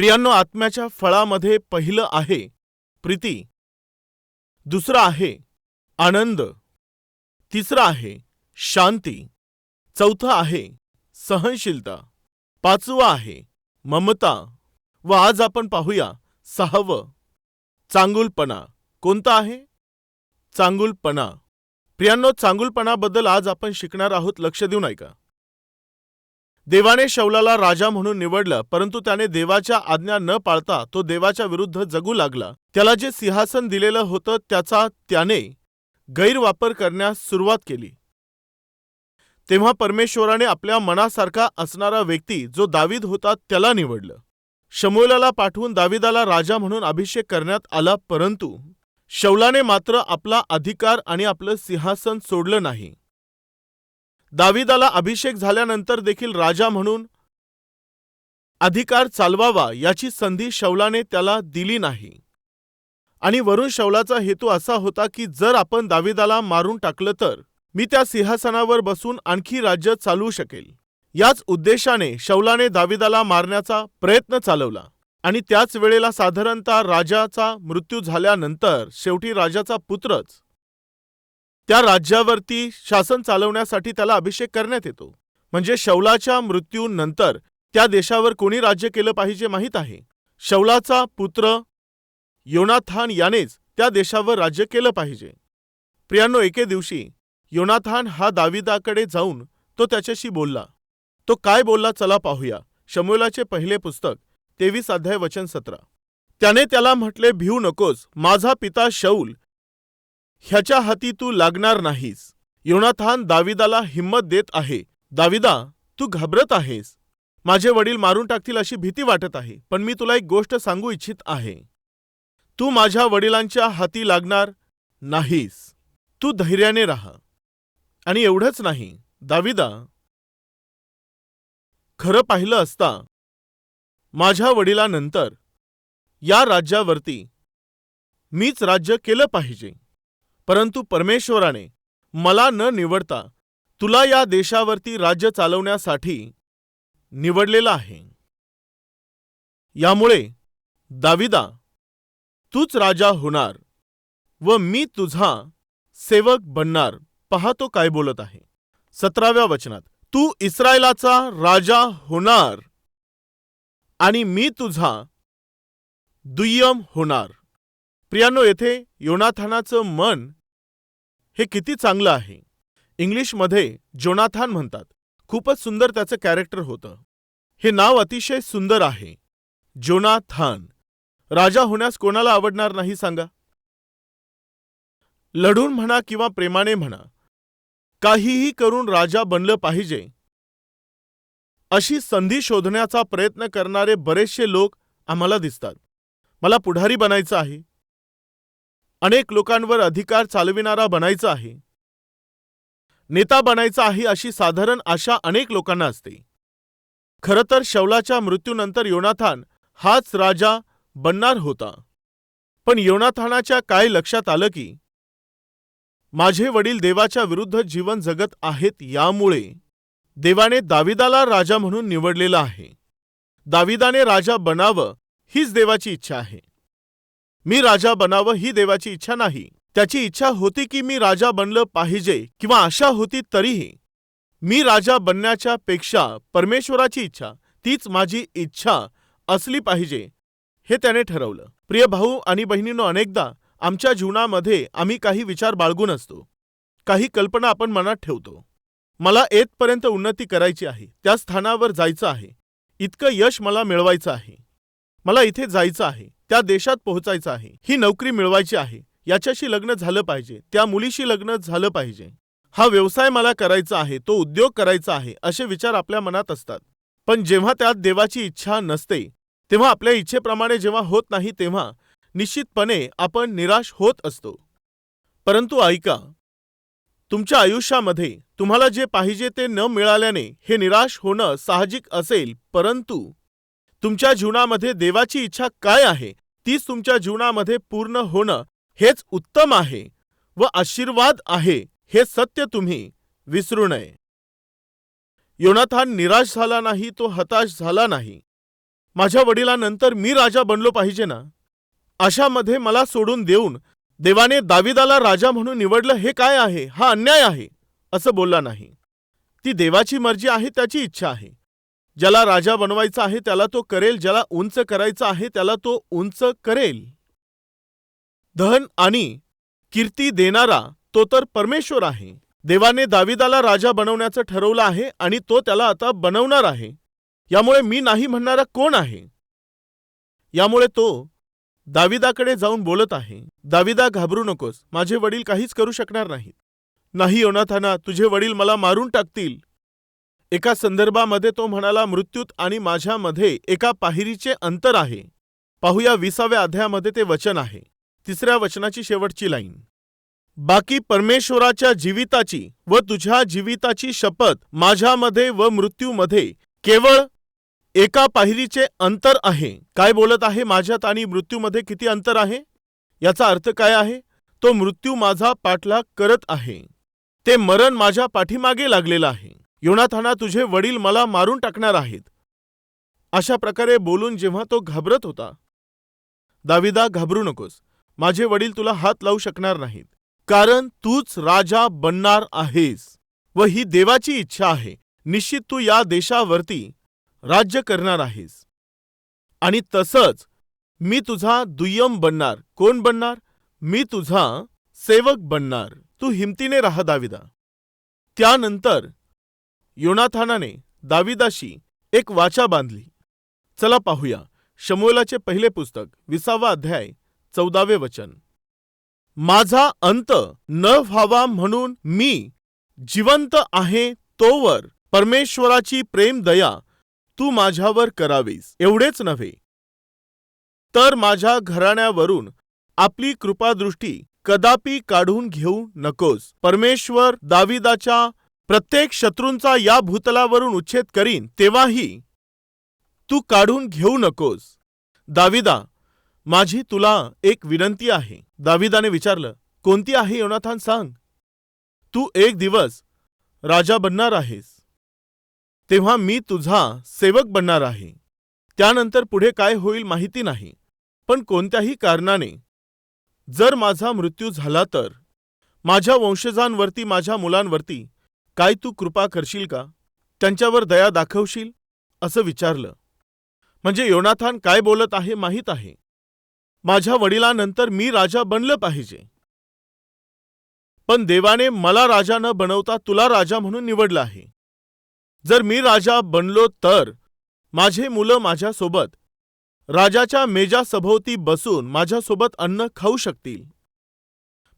प्रियांनो आत्म्याच्या फळामध्ये पहिलं आहे प्रीती. दुसरं आहे आनंद. तिसरं आहे शांती. चौथं आहे सहनशीलता. पाचवं आहे ममता. व आज आपण पाहूया सहावं. चांगुलपणा. कोणतं आहे? चांगुलपणा. प्रियांनो चांगुलपणाबद्दल आज आपण शिकणार आहोत लक्ष देऊन ऐका देवाने शौलाला राजा म्हणून निवडलं परंतु त्याने देवाच्या आज्ञा न पाळता तो देवाच्या विरुद्ध जगू लागला. त्याला जे सिंहासन दिलेलं होतं त्याचा त्याने गैरवापर करण्यास सुरुवात केली. तेव्हा परमेश्वराने आपल्या मनासारखा असणारा व्यक्ती जो दावीद होता त्याला निवडलं. शमोलाला पाठवून दाविदाला राजा म्हणून अभिषेक करण्यात आला परंतु शौलाने मात्र आपला अधिकार आणि आपलं सिंहासन सोडलं नाही. दाविदाला अभिषेक झाल्यानंतर देखील राजा म्हणून अधिकार चालवावा याची संधी शौलाने त्याला दिली नाही. आणि वरून शौलाचा हेतू असा होता की जर आपण दाविदाला मारून टाकलं तर मी त्या सिंहासनावर बसून आणखी राज्य चालवू शकेल. याच उद्देशाने शौलाने दाविदाला मारण्याचा प्रयत्न चालवला. आणि त्याच वेळेला साधारणतः राजाचा मृत्यू झाल्यानंतर शेवटी राजाचा पुत्रच त्या राज्यावरती शासन चालवण्यासाठी त्याला अभिषेक करण्यात येतो. म्हणजे शौलाच्या मृत्यूनंतर त्या देशावर कोणी राज्य केलं पाहिजे माहीत आहे. शौलाचा पुत्र योनाथान यानेच त्या देशावर राज्य केलं पाहिजे. प्रियांनो एके दिवशी योनाथान हा दाविदाकडे जाऊन तो त्याच्याशी बोलला. तो काय बोलला चला पाहूया. शमुलाचे पहिले पुस्तक तेवीस अध्याय वचन सतरा. त्याने त्याला म्हटले भिऊ नकोस. माझा पिता शौल ह्याच्या हाती तू लागणार नाहीस. योनाथान दाविदाला हिंमत देत आहे. दाविदा तू घाबरत आहेस. माझे वडील मारून टाकतील अशी भीती वाटत आहे पण मी तुला एक गोष्ट सांगू इच्छित आहे. तू माझ्या वडिलांच्या हाती लागणार नाहीस. तू धैर्याने राहा. आणि एवढंच नाही. दाविदा खरं पाहिलं असता माझ्या वडिलांनंतर या राज्यावरती मीच राज्य केलं पाहिजे. परंतु परमेश्वराने मला न निवडता तुला या देशावरती राज्य चालवण्यासाठी निवडलेलं आहे. यामुळे दाविदा तूच राजा होणार व मी तुझा सेवक बनणार. पहा तो काय बोलत आहे. सतराव्या वचनात तू इस्रायलाचा राजा होणार आणि मी तुझा दुय्यम होणार. प्रियानो येथे योनाथानाचं मन हे किती चांगलं आहे. इंग्लिशमध्ये जोनाथान म्हणतात. खूपच सुंदर त्याचं कॅरेक्टर होतं. हे नाव अतिशय सुंदर आहे. जोनाथान. राजा होण्यास कोणाला आवडणार नाही सांगा. लढून म्हणा किंवा प्रेमाने म्हणा. काहीही करून राजा बनलं पाहिजे. अशी संधी शोधण्याचा प्रयत्न करणारे बरेचसे लोक आम्हाला दिसतात. मला पुढारी बनायचं आहे. अनेक लोकांवर अधिकार चालविणारा बनायचा आहे. नेता बनायचा आहे अशी साधारण आशा अनेक लोकांना असते. खरं तर शौलाच्या मृत्यूनंतर योनाथान हाच राजा बनणार होता. पण योनाथानाच्या काय लक्षात आलं की माझे वडील देवाच्या विरुद्ध जीवन जगत आहेत यामुळे देवाने दाविदाला राजा म्हणून निवडलेला आहे. दाविदाने राजा बनावं हीच देवाची इच्छा आहे. मी राजा बनावं ही देवाची इच्छा नाही. त्याची इच्छा होती की मी राजा बनलं पाहिजे किंवा आशा होती तरीही. मी राजा बनण्याच्या पेक्षा परमेश्वराची इच्छा तीच माझी इच्छा असली पाहिजे हे त्याने ठरवलं. प्रिय भाऊ आणि बहिणींनो अनेकदा आमच्या जीवनामध्ये आम्ही काही विचार बाळगून असतो. काही कल्पना आपण मनात ठेवतो. मला येतपर्यंत उन्नती करायची आहे त्या स्थानावर जायचं आहे. इतकं यश मला मिळवायचं आहे. मला इथे जायचं आहे त्या देशात पोहोचायचं आहे ही नोकरी मिळवायची आहे याच्याशी लग्न झालं पाहिजे त्या मुलीशी लग्न झालं पाहिजे. हा व्यवसाय मला करायचा आहे तो उद्योग करायचा आहे असे विचार आपल्या मनात असतात. पण जेव्हा त्यात देवाची इच्छा नसते तेव्हा आपल्या इच्छेप्रमाणे जेव्हा होत नाही तेव्हा निश्चितपणे आपण निराश होत असतो. परंतु ऐका तुमच्या आयुष्यामध्ये तुम्हाला जे पाहिजे ते न मिळाल्याने हे निराश होणं साहजिक असेल परंतु तुमच्या जीवनामध्ये देवाची इच्छा काय आहे? तीच तुमच्या जीवनामध्ये पूर्ण होणं हेच उत्तम आहे व आशीर्वाद आहे हे सत्य तुम्ही विसरू नये. योनाथान निराश झाला नाही तो हताश झाला नाही. माझ्या वडिलांनंतर मी राजा बनलो पाहिजे ना? अशामध्ये मला सोडून देऊन देवाने दाविदाला राजा म्हणून निवडलं हे काय आहे? हा अन्याय आहे असं बोलला नाही. ती देवाची मर्जी आहे त्याची इच्छा आहे. ज्याला राजा बनवायचा आहे त्याला तो करेल. ज्याला उंच करायचा आहे त्याला तो उंच करेल. धन आणि कीर्ती देणारा तो तर परमेश्वर आहे. देवाने दाविदाला राजा बनवण्याचं ठरवलं आहे आणि तो त्याला आता बनवणार आहे. यामुळे मी नाही म्हणणारा कोण आहे? यामुळे तो दाविदाकडे जाऊन बोलत आहे. दाविदा घाबरू नकोस. माझे वडील काहीच करू शकणार नाहीत. नाही योनाथाना तुझे वडील मला मारून टाकतील. एका संदर्भामध्ये तो म्हणाला मृत्यूत आणि माझ्यामध्ये एका पाहिरीचे अंतर आहे. पाहूया विसाव्या अध्यायामध्ये ते वचन आहे. तिसऱ्या वचनाची शेवटची लाईन. बाकी परमेश्वराच्या जीविताची व तुझ्या जीविताची शपथ माझ्यामध्ये व मृत्यूमध्ये केवळ एका पायरीचे अंतर आहे. काय बोलत आहे? माझ्यात आणि मृत्यूमध्ये किती अंतर आहे? याचा अर्थ काय आहे? तो मृत्यू माझा पाठलाग करत आहे. ते मरण माझ्या पाठीमागे लागलेलं आहे. योनाथाना तुझे वडील मला मारून टाकणार आहेत. अशा प्रकारे बोलून जेव्हा तो घाबरत होता दाविदा घाबरू नकोस. माझे वडील तुला हात लावू शकणार नाहीत. कारण तूच राजा बनणार आहेस व ही देवाची इच्छा आहे. निश्चित तू या देशावरती राज्य करणार आहेस. आणि तसंच मी तुझा दुय्यम बनणार. कोण बनणार? मी तुझा सेवक बनणार. तू हिमतीने राहा दाविदा. त्यानंतर योनाथानाने दाविदाशी एक वाचा बांधली. चला पाहूया शमोलाचे पहिले पुस्तक विसावा अध्याय चौदावे वचन. माझा अंत न व्हावा म्हणून मी जिवंत आहे तोवर परमेश्वराची प्रेम दया तू माझ्यावर करावीस एवढेच नव्हे. तर माझ्या घराण्यावरून आपली कृपादृष्टी कदापि काढून घेऊ नकोस. परमेश्वर दाविदाच्या प्रत्येक शत्रूंचा या भूतलावरून उच्छेद करीन तेव्हाही तू काढून घेऊ नकोस. दाविदा माझी तुला एक विनंती आहे. दाविदाने विचारलं कोणती आहे योनाथान सांग. तू एक दिवस राजा बनणार आहेस. तेव्हा मी तुझा सेवक बनणार आहे. त्यानंतर पुढे काय होईल माहिती नाही पण कोणत्याही कारणाने जर माझा मृत्यू झाला तर माझ्या वंशजांवरती माझ्या मुलांवरती काय तू कृपा करशील का? त्यांच्यावर दया दाखवशील? असं विचारलं. म्हणजे योनाथान काय बोलत आहे माहीत आहे. माझ्या वडिलांनंतर मी राजा बनलं पाहिजे. पण देवाने मला राजा न बनवता तुला राजा म्हणून निवडलं आहे. जर मी राजा बनलो तर माझे मुलं माझ्यासोबत राजाच्या मेजा सभोवती बसून माझ्यासोबत अन्न खाऊ शकतील.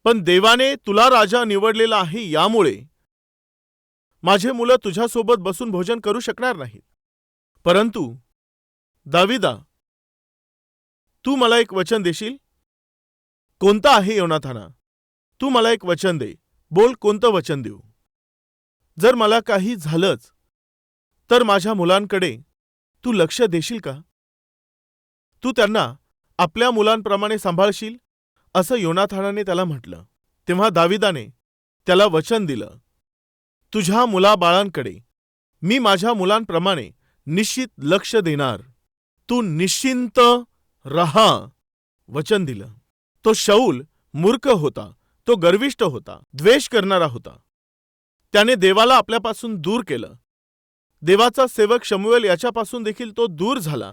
पण देवाने तुला राजा निवडलेला आहे यामुळे माझे मुलं तुझ्यासोबत बसून भोजन करू शकणार नाहीत. परंतु दाविदा तू मला एक वचन देशील? कोणतं आहे योनाथाना? तू मला एक वचन दे. बोल कोणतं वचन देऊ? जर मला काही झालंच तर माझ्या मुलांकडे तू लक्ष देशील का? तू त्यांना आपल्या मुलांप्रमाणे सांभाळशील? असं योनाथानाने त्याला म्हटलं. तेव्हा दाविदाने त्याला वचन दिलं. तुझ्या मुलाबाळांकडे. मी माझ्या मुलांप्रमाणे निश्चित लक्ष देणार. तू निश्चिंत रहा वचन दिलं. तो शौल मूर्ख होता तो गर्विष्ट होता द्वेष करणारा होता. त्याने देवाला आपल्यापासून दूर केलं. देवाचा सेवक शमुएल याच्यापासून देखील तो दूर झाला.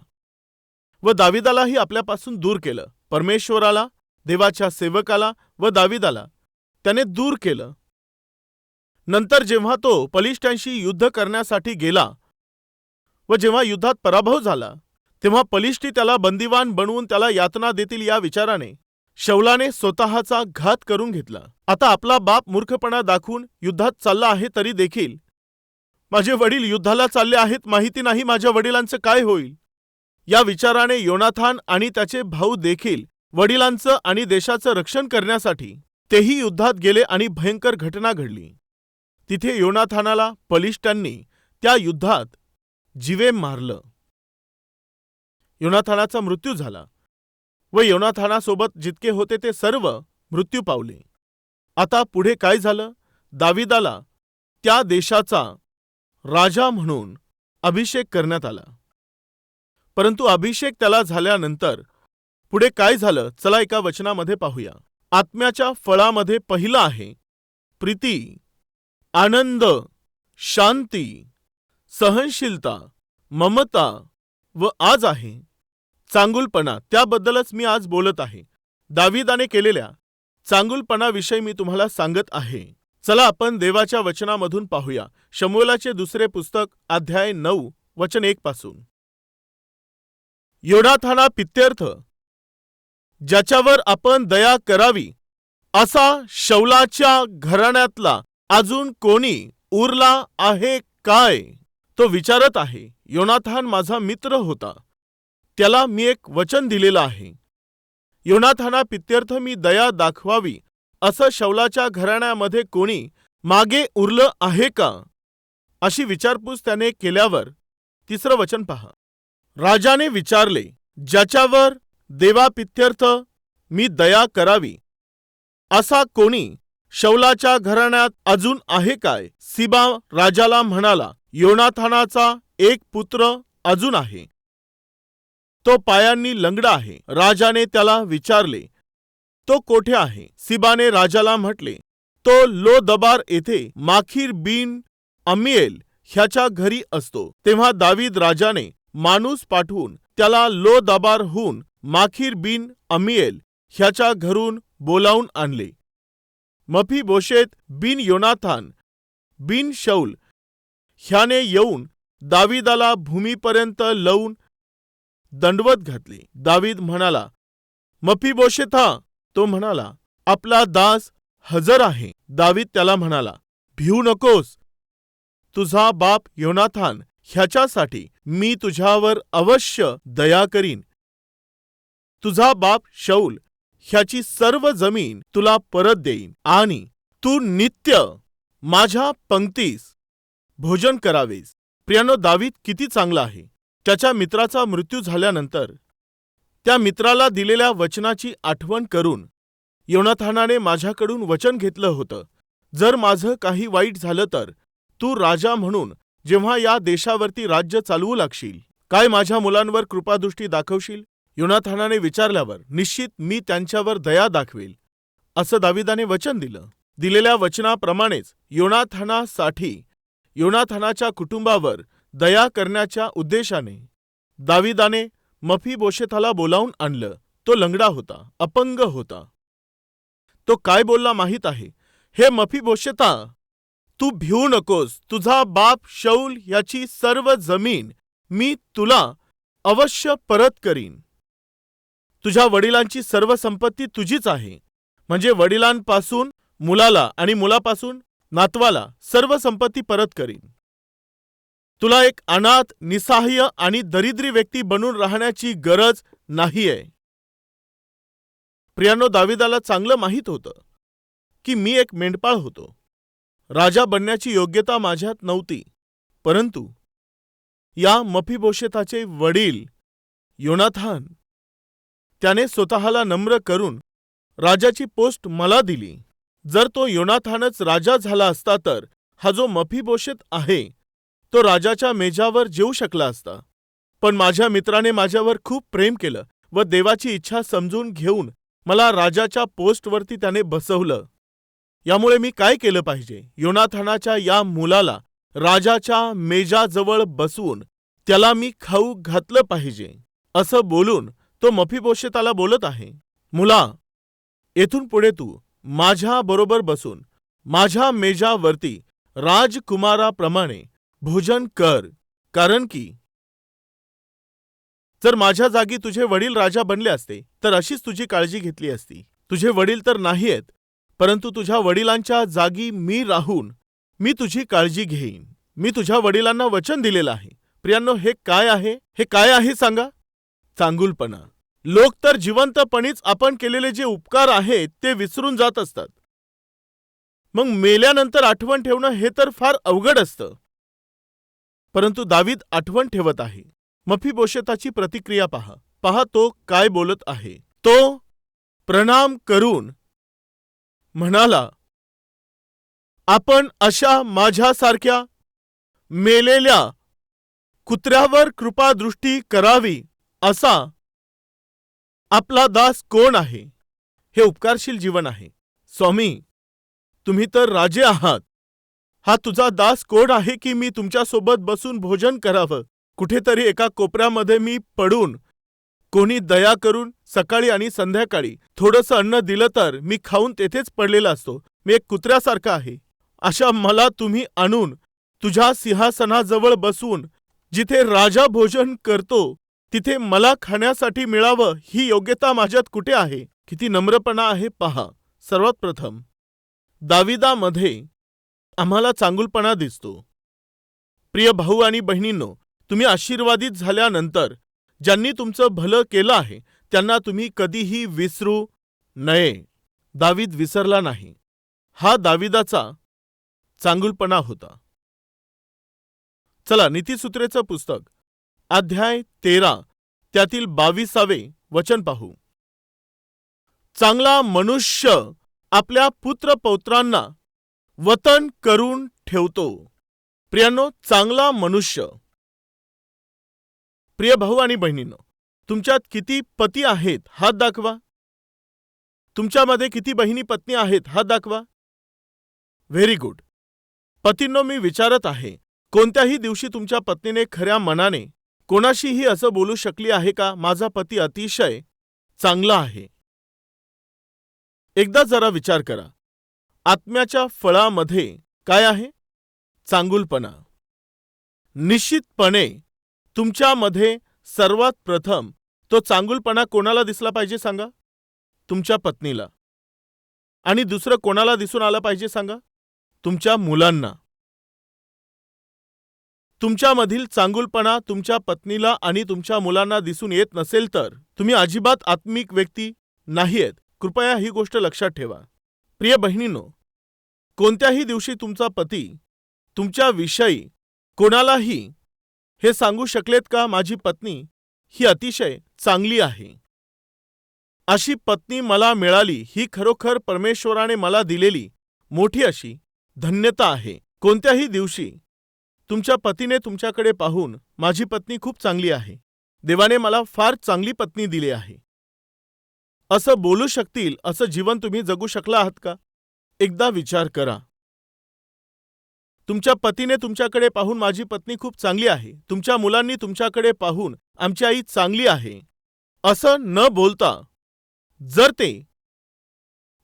व दाविदालाही आपल्यापासून दूर केलं. परमेश्वराला देवाच्या सेवकाला व दाविदाला त्याने दूर केलं. नंतर जेव्हा तो पलिष्ठांशी युद्ध करण्यासाठी गेला व जेव्हा युद्धात पराभव झाला तेव्हा पलिष्ठी त्याला बंदिवान बनवून त्याला यातना देतील या विचाराने शौलाने स्वतःचा घात करून घेतला. आता आपला बाप मूर्खपणा दाखवून युद्धात चालला आहे तरी देखील. माझे वडील युद्धाला चालले आहेत माहिती नाही माझ्या वडिलांचं काय होईल. या विचाराने योनाथान आणि त्याचे भाऊ देखील वडिलांचं आणि देशाचं रक्षण करण्यासाठी तेही युद्धात गेले आणि भयंकर घटना घडली. तिथे योनाथानाला पलिष्टांनी त्या युद्धात जीवे मारलं. योनाथानाचा मृत्यू झाला व योनाथानासोबत जितके होते ते सर्व मृत्यू पावले. आता पुढे काय झालं? दाविदाला त्या देशाचा राजा म्हणून अभिषेक करण्यात आला. परंतु अभिषेक त्याला झाल्यानंतर पुढे काय झालं? चला एका वचनामध्ये पाहूया. आत्म्याच्या फळामध्ये पहिलं आहे प्रीती. आनंद शांती सहनशीलता ममता व आज आहे. चांगुलपणा त्याबद्दलच मी आज बोलत आहे. दाविदाने केलेल्या चांगुलपणाविषयी मी तुम्हाला सांगत आहे. चला आपण देवाच्या वचनामधून पाहूया. शमोलाचे दुसरे पुस्तक अध्याय नऊ वचन एक पासून. योनाथाना पित्यर्थ ज्याच्यावर आपण दया करावी असा शौलाच्या घराण्यातला अजून कोणी उरला आहे काय? तो विचारत आहे योनाथान माझा मित्र होता. त्याला मी एक वचन दिलेलं आहे. योनाथाना पित्यर्थ मी दया दाखवावी असं शौलाच्या घराण्यामध्ये कोणी मागे उरलं आहे का? अशी विचारपूस त्याने केल्यावर तिसरं वचन पहा. राजाने विचारले ज्याच्यावर देवापित्यर्थ मी दया करावी असा कोणी शौलाच्या घराण्यात अजून आहे काय? सिबा राजाला म्हणाला योनाथानाचा एक पुत्र अजून आहे. तो पायांनी लंगडा आहे. राजाने त्याला विचारले तो कोठे आहे? सिबाने राजाला म्हटले तो लो दबार येथे माखीर बिन अमिएल ह्याच्या घरी असतो. तेव्हा दावीद राजाने माणूस पाठवून त्याला लो दबारहून माखीर बिन अमिएल ह्याच्या घरून बोलावून आणले. मफीबोशेत बिन योनाथान बिन शौल ह्याने येऊन दाविदाला भूमीपर्यंत लवून दंडवत घातली. दावीद म्हणाला मफीबोशेथा तो म्हणाला आपला दास हजर आहे. दावीद त्याला म्हणाला भिऊ नकोस. तुझा बाप योनाथान ह्याच्यासाठी मी तुझ्यावर अवश्य दया करीन. तुझा बाप शौल ह्याची सर्व जमीन तुला परत देईन. आणि तू नित्य माझ्या पंक्तीस भोजन करावेस. प्रियानो दावीद किती चांगला आहे. त्याच्या मित्राचा मृत्यू झाल्यानंतर त्या मित्राला दिलेल्या वचनाची आठवण करून योनाथानाने माझ्याकडून वचन घेतलं होतं. जर माझं काही वाईट झालं तर तू राजा म्हणून जेव्हा या देशावरती राज्य चालवू लागशील काय माझ्या मुलांवर कृपादृष्टी दाखवशील? योनाथानाने विचारल्यावर निश्चित मी त्यांच्यावर दया दाखवेल. असं दाविदाने वचन दिलं. दिलेल्या वचनाप्रमाणेच योनाथानासाठी योनाथानाच्या कुटुंबावर दया करण्याच्या उद्देशाने दाविदाने मफी बोशेथाला बोलावून आणलं. तो लंगडा होता अपंग होता. तो काय बोलला माहीत आहे? हे मफी बोशेता तू भिवू नकोस. तुझा बाप शौल याची सर्व जमीन मी तुला अवश्य परत करीन. तुझ्या वडिलांची सर्व संपत्ती तुझीच आहे. म्हणजे वडिलांपासून मुलाला आणि मुलापासून नातवाला सर्व संपत्ती परत करीन. तुला एक अनाथ निसाह्य आणि दरिद्री व्यक्ती बनून राहण्याची गरज नाहीये. प्रियानो दाविदाला चांगलं माहीत होतं की मी एक मेंढपाळ होतो. राजा बनण्याची योग्यता माझ्यात नव्हती. परंतु या मफीबोशेताचे वडील योनाथान त्याने स्वतःला नम्र करून राजाची पोस्ट मला दिली. जर तो योनाथानच राजा झाला असता तर हा जो मफीबोशेत आहे तो राजाच्या मेजावर जेऊ शकला असता. पण माझ्या मित्राने माझ्यावर खूप प्रेम केलं व देवाची इच्छा समजून घेऊन मला राजाच्या पोस्टवरती त्याने बसवलं. यामुळे मी काय केलं पाहिजे? योनाथानाच्या या मुलाला राजाच्या मेजाजवळ बसवून त्याला मी खाऊ घातलं पाहिजे असं बोलून तो मफीबोशेताला बोलत आहे मुला येथून पुढे तू माझ्या बरोबर बसून माझ्या मेजावरती राजकुमाराप्रमाणे भोजन कर कारण की जर माझ्या जागी तुझे वडील राजा बनले असते तर अशीच तुझी काळजी घेतली असती. तुझे वडील तर नाही आहेत परंतु तुझ्या वडिलांच्या जागी मी राहून मी तुझी काळजी घेईन. मी तुझ्या वडिलांना वचन दिलेलं आहे. प्रियांनो हे काय आहे? हे काय आहे सांगा? चांगुलपणा. लोक तर जिवंतपणीच आपण केलेले जे उपकार आहेत ते विसरून जात असतात. मग मेल्यानंतर आठवण ठेवणं हे तर फार अवघड असतं. परंतु दावीद आठवण ठेवत आहे. मफीबोशेताची प्रतिक्रिया पहा. पहा तो काय बोलत आहे. तो प्रणाम करून म्हणाला आपण अशा माझ्यासारख्या मेलेल्या कुत्र्यावर कृपादृष्टी करावी. असा आपला दास कोण आहे? हे उपकारशील जीवन आहे. स्वामी तुम्ही तर राजे आहात. हा तुझा दास कोण आहे की मी तुमच्यासोबत बसून भोजन करावं? कुठेतरी एका कोपऱ्यामध्ये मी पडून कोणी दया करून सकाळी आणि संध्याकाळी थोडंसं अन्न दिलं तर मी खाऊन तेथेच पडलेला असतो. मी एक कुत्र्यासारखा आहे. अशा मला तुम्ही आणून तुझ्या सिंहासनाजवळ बसून जिथे राजा भोजन करतो तिथे मला खाण्यासाठी मिळावं ही योग्यता माझ्यात कुठे आहे? किती नम्रपणा आहे पहा. सर्वात प्रथम दाविदामध्ये आम्हाला चांगुलपणा दिसतो. प्रिय भाऊ आणि बहिणींनो तुम्ही आशीर्वादित झाल्यानंतर ज्यांनी तुमचं भलं केलं आहे त्यांना तुम्ही कधीही विसरू नये. दावीद विसरला नाही. हा दाविदाचा चांगुलपणा होता. चला नीतीसूत्रेचं पुस्तक. अध्याय तेरा त्यातील बावीसावे वचन पाहू. चांगला मनुष्य आपल्या पुत्रपौत्रांना वतन करून ठेवतो. प्रियांनो चांगला मनुष्य. प्रिय भाऊ आणि बहिणींनो तुमच्यात किती पती आहेत हात दाखवा. तुमच्यामध्ये किती बहिणी पत्नी आहेत हात दाखवा. व्हेरी गुड पतींनो मी विचारत आहे कोणत्याही दिवशी तुमच्या पत्नीने खऱ्या मनाने कोणाशीही असं बोलू शकली आहे का? माझा पती अतिशय चांगला आहे. एकदा जरा विचार करा. आत्म्याच्या फळामध्ये काय आहे? चांगुलपणा. निश्चितपणे तुमच्यामध्ये सर्वात प्रथम तो चांगुलपणा कोणाला दिसला पाहिजे सांगा? तुमच्या पत्नीला. आणि दुसरं कोणाला दिसून आलं पाहिजे सांगा? तुमच्या मुलांना. तुमच्यामधील चांगुलपणा तुमच्या पत्नीला आणि तुमच्या मुलांना दिसून येत नसेल तर तुम्ही अजिबात आत्मिक व्यक्ती नाहीयेत. कृपया ही गोष्ट लक्षात ठेवा. प्रिय बहिणींनो कोणत्याही दिवशी तुमचा पती तुमच्याविषयी कोणालाही हे सांगू शकलेत का? माझी पत्नी ही अतिशय चांगली आहे. अशी पत्नी मला मिळाली ही खरोखर परमेश्वराने मला दिलेली मोठी अशी धन्यता आहे. कोणत्याही दिवशी तुमच्या पतीने तुमच्याकडे पाहून माझी पत्नी खूप चांगली आहे. देवाने मला फार चांगली पत्नी दिली आहे. असं बोलू शकतील असं जीवन तुम्ही जगू शकला आहात का? एकदा विचार करा. तुमच्या पतीने तुमच्याकडे पाहून माझी पत्नी खूप चांगली आहे. तुमच्या मुलांनी तुमच्याकडे पाहून आमची आई चांगली आहे. असं न बोलता जर ते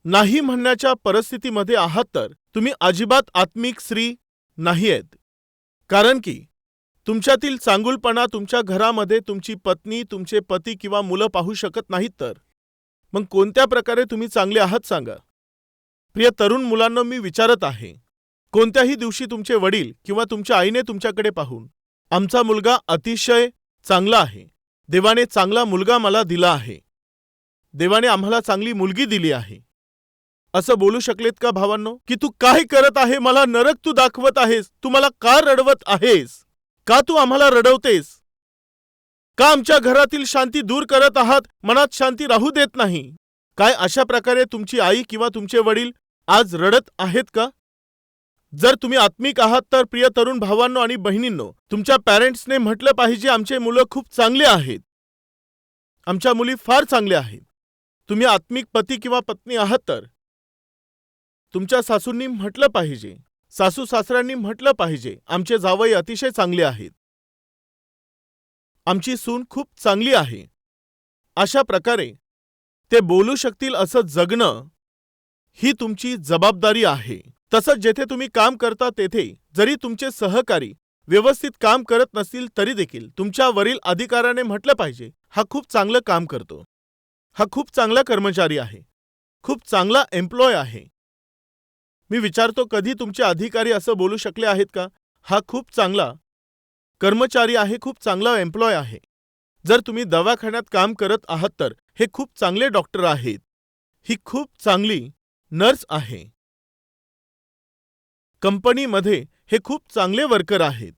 नाही म्हणण्याच्या परिस्थितीमध्ये आहात तर तुम्ही अजिबात आत्मिक स्त्री नाही आहेत कारण की तुमच्यातील चांगुलपणा तुमच्या घरामध्ये तुमची पत्नी तुमचे पती किंवा मुलं पाहू शकत नाहीत तर? मग कोणत्या प्रकारे तुम्ही चांगले आहात सांगा. प्रिय तरुण मुलांना मी विचारत आहे. कोणत्याही दिवशी तुमचे वडील किंवा तुमच्या आईने तुमच्याकडे पाहून आमचा मुलगा अतिशय चांगला आहे. देवाने चांगला मुलगा मला दिला आहे. देवाने आम्हाला चांगली मुलगी दिली आहे. असं बोलू शकलेत का भावांनो? की तू काय करत आहे? मला नरक तू दाखवत आहेस. तू मला का रडवत आहेस? का तू आम्हाला रडवतेस? का आमच्या घरातील शांती दूर करत आहात? मनात शांती राहू देत नाही. काय अशा प्रकारे तुमची आई किंवा तुमचे वडील आज रडत आहेत का? जर तुम्ही आत्मिक आहात तर प्रिय तरुण भावांनो आणि बहिणींनो तुमच्या पॅरेंट्सने म्हटलं पाहिजे आमचे मुलं खूप चांगले आहेत. आमच्या मुली फार चांगल्या आहेत. तुम्ही आत्मिक पती किंवा पत्नी आहात तर. तुमच्या सासूंनी म्हटलं पाहिजे. सासू सासऱ्यांनी म्हटलं पाहिजे. आमचे जावई अतिशय चांगले आहेत. आमची सून खूप चांगली आहे. अशा प्रकारे ते बोलू शकतील असं जगणं ही तुमची जबाबदारी आहे. तसंच जेथे तुम्ही काम करता तेथे जरी तुमचे सहकारी व्यवस्थित काम करत नसतील तरी देखील तुमच्या वरील म्हटलं पाहिजे हा खूप चांगलं काम करतो. हा खूप चांगला कर्मचारी आहे. खूप चांगला एम्प्लॉय आहे. मी विचारतो कधी तुमचे अधिकारी असं बोलू शकले आहेत का? हा खूप चांगला कर्मचारी आहे खूप चांगला एम्प्लॉय आहे. जर तुम्ही दवाखान्यात काम करत आहात तर हे खूप चांगले डॉक्टर आहेत. ही खूप चांगली नर्स आहे. कंपनीमध्ये हे खूप चांगले वर्कर आहेत.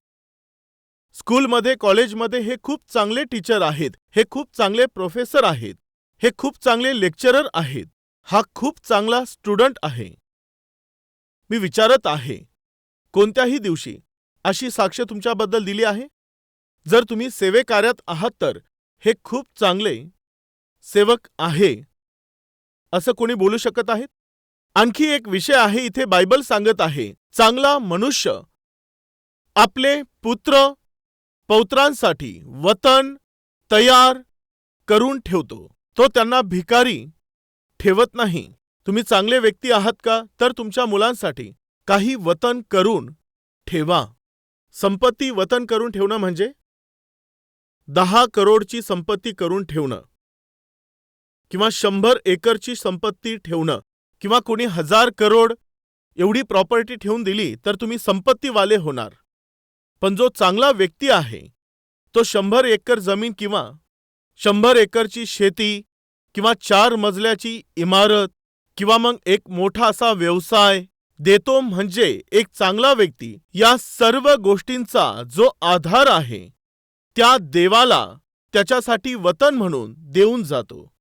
स्कूलमध्ये कॉलेजमध्ये हे खूप चांगले टीचर आहेत. हे खूप चांगले प्रोफेसर आहेत. हे खूप चांगले लेक्चरर आहेत. हा खूप चांगला स्टुडंट आहे. मी विचारत आहे. कोणत्याही दिवशी अशी साक्ष तुमच्याबद्दल दिली आहे? जर तुम्ही सेवेकार्यात आहात तर हे खूप चांगले सेवक आहे. असं कोणी बोलू शकत आहेत? आणखी एक विषय आहे इथे बायबल सांगत आहे. चांगला मनुष्य आपले पुत्र पौत्रांसाठी वतन तयार करून ठेवतो. तो त्यांना भिकारी ठेवत नाही. तुम्ही चांगले व्यक्ती आहात का? तर तुमच्या मुलांसाठी. काही वतन करून ठेवा. संपत्ती वतन करून ठेवणं म्हणजे? दहा करोडची संपत्ती करून ठेवणं. किंवा शंभर एकरची संपत्ती ठेवणं. किंवा कोणी हजार करोड एवढी प्रॉपर्टी ठेवून दिली तर तुम्ही संपत्तीवाले होणार. पण जो चांगला व्यक्ती आहे तो शंभर एकर जमीन किंवा शंभर एकरची शेती किंवा चार मजल्याची इमारत किंवा मग एक मोठा असा व्यवसाय देतो म्हणजे एक चांगला व्यक्ती या सर्व गोष्टींचा जो आधार आहे त्या देवाला त्याच्यासाठी वतन म्हणून देऊन जातो.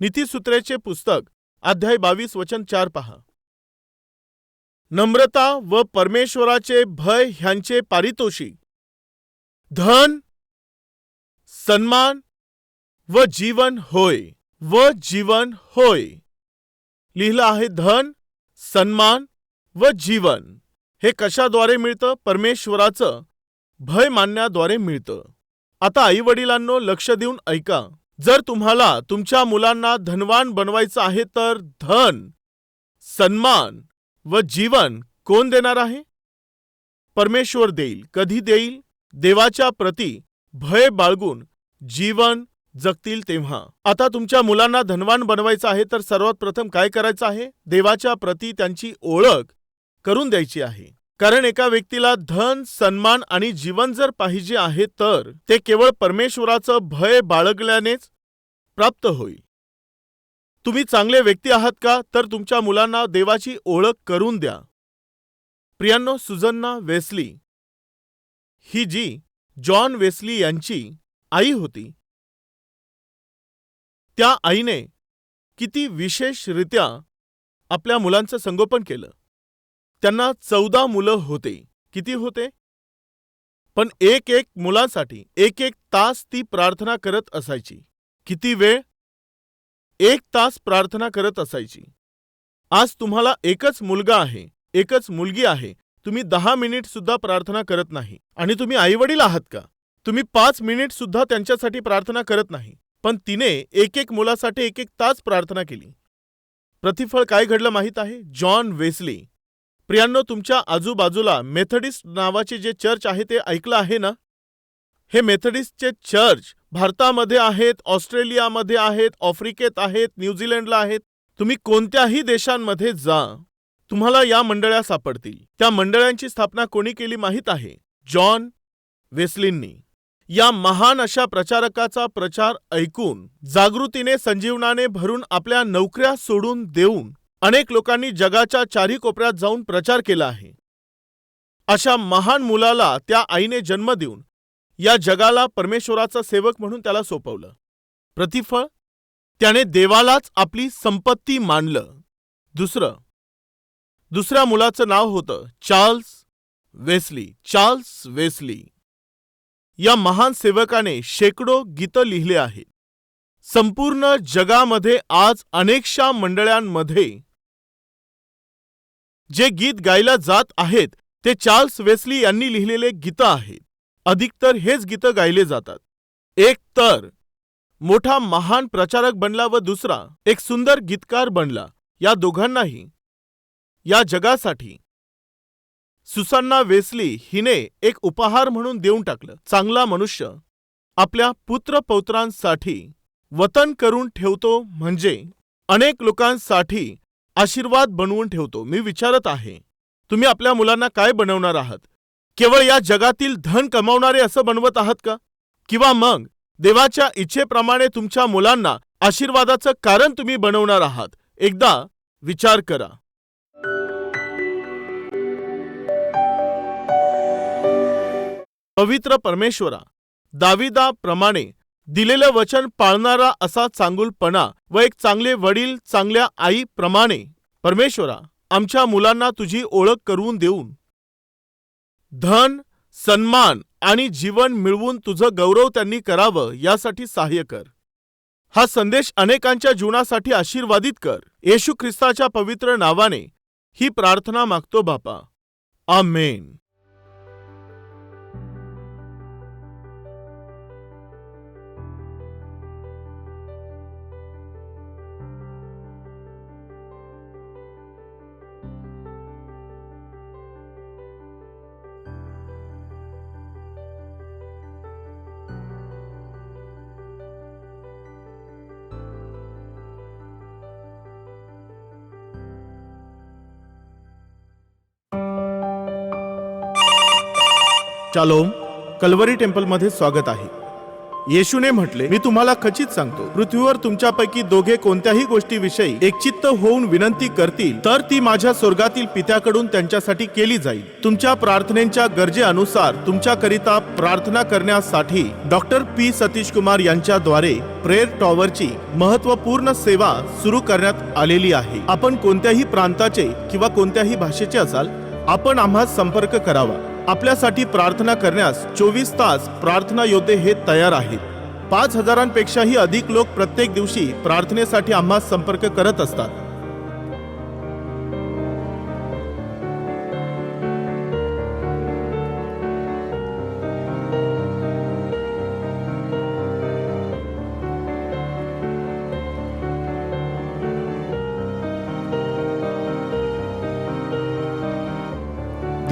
नीतीसूत्रेचे पुस्तक अध्याय बावीस वचन चार पहा. नम्रता व परमेश्वराचे भय ह्यांचे पारितोषिक. धन सन्मान व जीवन होय व जीवन होय. लिहिलं आहे धन सन्मान व जीवन. हे कशाद्वारे मिळतं? परमेश्वराचं भय मानण्याद्वारे मिळतं. आता आई वडिलांनो लक्ष देऊन ऐका. जर तुम्हाला तुमच्या मुलांना धनवान बनवायचं आहे तर धन सन्मान व जीवन कोण देणार आहे? परमेश्वर देईल कधी देईल? देवाच्या प्रती भय बाळगून जीवन जगतील तेव्हा. आता तुमच्या मुलांना धनवान बनवायचं आहे तर सर्वात प्रथम काय करायचं आहे? देवाच्या प्रती त्यांची ओळख करून द्यायची आहे. कारण एका व्यक्तीला धन सन्मान आणि जीवन जर पाहिजे आहे तर ते केवळ परमेश्वराचं भय बाळगल्यानेच प्राप्त होईल. तुम्ही चांगले व्यक्ती आहात का? तर तुमच्या मुलांना देवाची ओळख करून द्या. प्रियांनो सुजन्ना वेस्ली ही जी जॉन वेस्ली यांची आई होती त्या आईने किती विशेषरित्या आपल्या मुलांचं संगोपन केलं. त्यांना चौदा मुलं होते. किती होते? पण एक एक मुलांसाठी एक एक तास ती प्रार्थना करत असायची. किती वेळ? एक तास प्रार्थना करत असायची. आज तुम्हाला एकच मुलगा आहे एकच मुलगी आहे. तुम्ही दहा मिनिट सुद्धा प्रार्थना करत नाही. आणि तुम्ही आईवडील आहात का? तुम्ही पाच मिनिट सुद्धा त्यांच्यासाठी प्रार्थना करत नाही. पण तिने एक एक मुलासाठी एक एक तास प्रार्थना केली. प्रतिफळ काय घडलं माहीत आहे? John Wesley. प्रियांनो तुमच्या आजूबाजूला मेथडिस्ट नावाचे जे चर्च आहे ते ऐकलं आहे ना? हे मेथडिस्टचे चर्च भारतामध्ये आहेत ऑस्ट्रेलियामध्ये आहेत आफ्रिकेत आहेत न्यूझीलंडला आहेत. तुम्ही कोणत्याही देशांमध्ये जा. तुम्हाला या मंडळ्या सापडतील. त्या मंडळांची स्थापना कोणी केली माहीत आहे? जॉन वेस्लींनी. या महान अशा प्रचारकाचा प्रचार ऐकून जागृतीने संजीवनाने भरून आपल्या नोकऱ्या सोडून देऊन अनेक लोकांनी जगाच्या चारी कोपऱ्यात जाऊन प्रचार केला आहे. अशा महान मुलाला त्या आईने जन्म देऊन या जगाला परमेश्वराचा सेवक म्हणून त्याला सोपवलं. प्रतिफळ? त्याने देवालाच आपली संपत्ती मानलं. दुसरं? दुसऱ्या मुलाचं नाव होतं चार्ल्स वेस्ली चार्ल्स वेस्ली. या महान सेवकाने शेकडो गीतं लिहिले आहेत. संपूर्ण जगामध्ये आज अनेकशा मंडळांमध्ये जे गीत गायला जात आहेत ते चार्ल्स वेस्ली यांनी लिहिलेले गीतं आहेत. अधिकतर हेच गीतं गायले जातात. एक तर मोठा महान प्रचारक बनला व दुसरा एक सुंदर गीतकार बनला. या दोघांनाही या जगासाठी सुसान्ना वेस्ली हिने एक उपहार म्हणून देऊन टाकलं. चांगला मनुष्य. आपल्या पुत्रपौत्रांसाठी वतन करून ठेवतो म्हणजे अनेक लोकांसाठी आशीर्वाद बनवून ठेवतो. मी विचारत आहे तुम्ही आपल्या मुलांना काय बनवणार आहात? केवळ या जगातील धन कमावणारे असं बनवत आहात का? किंवा मग देवाच्या इच्छेप्रमाणे तुमच्या मुलांना आशीर्वादाचं कारण तुम्ही बनवणार आहात? एकदा विचार करा. पवित्र परमेश्वरा दाविदाप्रमाणे दिलेलं वचन पाळणारा असा चांगुलपणा व एक चांगले वडील चांगल्या आईप्रमाणे परमेश्वरा आमच्या मुलांना तुझी ओळख करून देऊन. धन सन्मान आणि जीवन मिळवून तुझं गौरव त्यांनी करावं यासाठी सहाय्य कर. हा संदेश अनेकांच्या जीवनासाठी आशीर्वादित कर. येशू ख्रिस्ताच्या पवित्र नावाने ही प्रार्थना मागतो बापा. आमेन. चालोम कलवरी टेम्पलमध्ये स्वागत आहे. येशूने म्हटले मी तुम्हाला खचित सांगतो पृथ्वीवर तुमच्यापैकी दोघे कोणत्याही गोष्टीविषयी एकचित्त होऊन विनंती करतील तर ती माझ्या स्वर्गातील पित्याकडून त्यांच्यासाठी केली जाईल. तुमच्या प्रार्थनेच्या गरजेनुसार तुमच्याकरिता प्रार्थना करण्यासाठी डॉक्टर पी. सतीश कुमार यांच्याद्वारे प्रेयर टॉवरची महत्त्वपूर्ण सेवा सुरू करण्यात आलेली आहे. आपण कोणत्याही प्रांताचे किंवा कोणत्याही भाषेचे असाल आपण आम्हा संपर्क करावा. आपल्यासाठी प्रार्थना करण्यास चोवीस तास प्रार्थना योद्धे हे तयार आहेत. पाच हजारांपेक्षाही अधिक लोक प्रत्येक दिवशी प्रार्थनेसाठी आम्हा संपर्क करत असतात.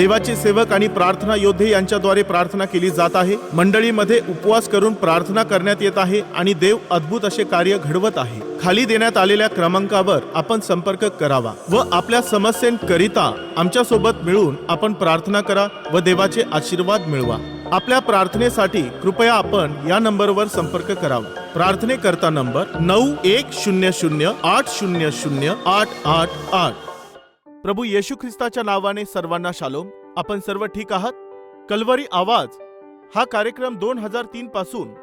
देवाचे सेवक आणि प्रार्थना योद्धे यांच्याद्वारे प्रार्थना केली जात आहे. मंडळीमध्ये उपवास करून प्रार्थना करण्यात येत आहे आणि देव अद्भुत असे कार्य घडवत आहे. खाली देण्यात आलेल्या क्रमांकावर आपण संपर्क करावा व आपल्या समस्यांकरिता आमच्यासोबत मिळून आपण प्रार्थना करा व देवाचे आशीर्वाद मिळवा. आपल्या प्रार्थनेसाठी कृपया आपण या नंबरवर संपर्क करावा. प्रार्थनेकरता नंबर नऊ एक शून्य शून्य आठ शून्य शून्य आठ आठ आठ. प्रभू येशू ख्रिस्ताच्या नावाने सर्वांना शालोम. आपण सर्व ठीक आहात? कलवरी आवाज. हा कार्यक्रम दोन हजार तीन पासून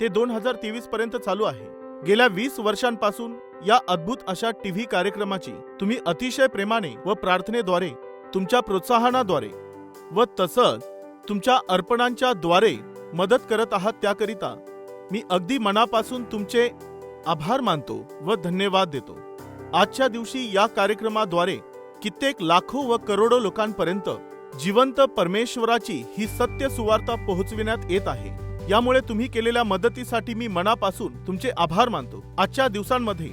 ते दोन हजार तेवीस पर्यंत चालू आहे. गेल्या वीस वर्षांपासून या अद्भुत अशा टीव्ही कार्यक्रमाची तुम्ही अतिशय प्रेमाने व प्रार्थनेद्वारे तुमच्या प्रोत्साहनाद्वारे व तसंच तुमच्या अर्पणांच्या द्वारे मदत करत आहात त्याकरिता मी अगदी मनापासून तुमचे आभार मानतो व धन्यवाद देतो. आजच्या दिवशी या कार्यक्रमाद्वारे कित्येक लाखो व करोडो लोकांपर्यंत जिवंत परमेश्वराची ही सत्य सुवार्ता पोहोचविण्यात येत आहे. यामुळे तुम्ही केलेल्या मदतीसाठी मी मनापासून तुमचे आभार मानतो. आजच्या दिवसांमध्ये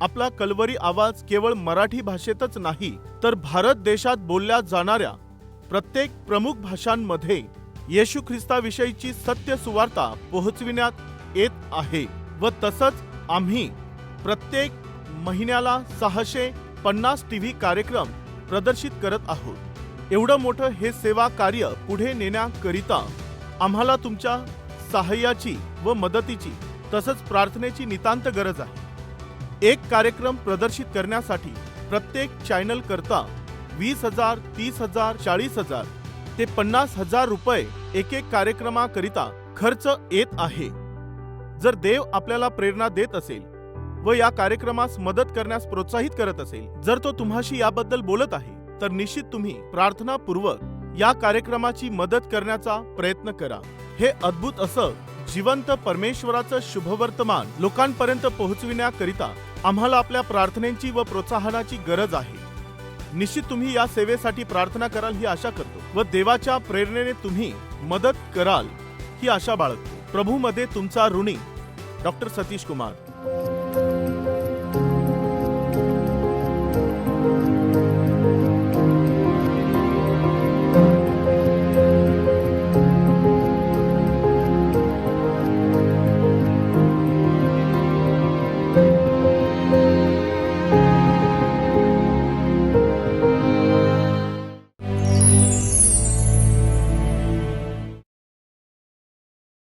आपला कलवरी आवाज केवळ मराठी भाषेतच नाही तर भारत देशात बोलल्या जाणाऱ्या प्रत्येक प्रमुख भाषांमध्ये येशू ख्रिस्ताविषयीची सत्य सुवार्ता पोहोचविण्यात येत आहे. व तसंच आम्ही प्रत्येक महिन्याला सहाशे पन्नास टीव्ही कार्यक्रम प्रदर्शित करत आहोत. एवढं मोठं हे सेवा कार्य पुढे नेण्याकरिता आम्हाला तुमच्या सहाय्याची व मदतीची तसंच प्रार्थनेची नितांत गरज आहे. एक कार्यक्रम प्रदर्शित करण्यासाठी प्रत्येक चॅनल करता वीस हजार तीस हजार चाळीस हजार ते पन्नास हजार रुपये एक एक कार्यक्रमाकरिता खर्च येत आहे. जर देव आपल्याला प्रेरणा देत असेल व या कार्यक्रमास मदत करण्यास प्रोत्साहित करत असेल. जर तो तुम्हाशी याबद्दल बोलत आहे तर निश्चित तुम्ही प्रार्थनापूर्वक या कार्यक्रमाची मदत करण्याचा प्रयत्न करा. हे अद्भुत असं जिवंत परमेश्वराचं शुभवर्तमान लोकांपर्यंत पोहोचविण्याकरिता आम्हाला आपल्या प्रार्थनेची व प्रोत्साहनाची गरज आहे. निश्चित तुम्ही या सेवेसाठी प्रार्थना कराल ही आशा करतो व देवाच्या प्रेरणेने तुम्ही मदत कराल ही आशा बाळगतो. प्रभूमध्ये तुमचा ऋणी डॉक्टर सतीश कुमार.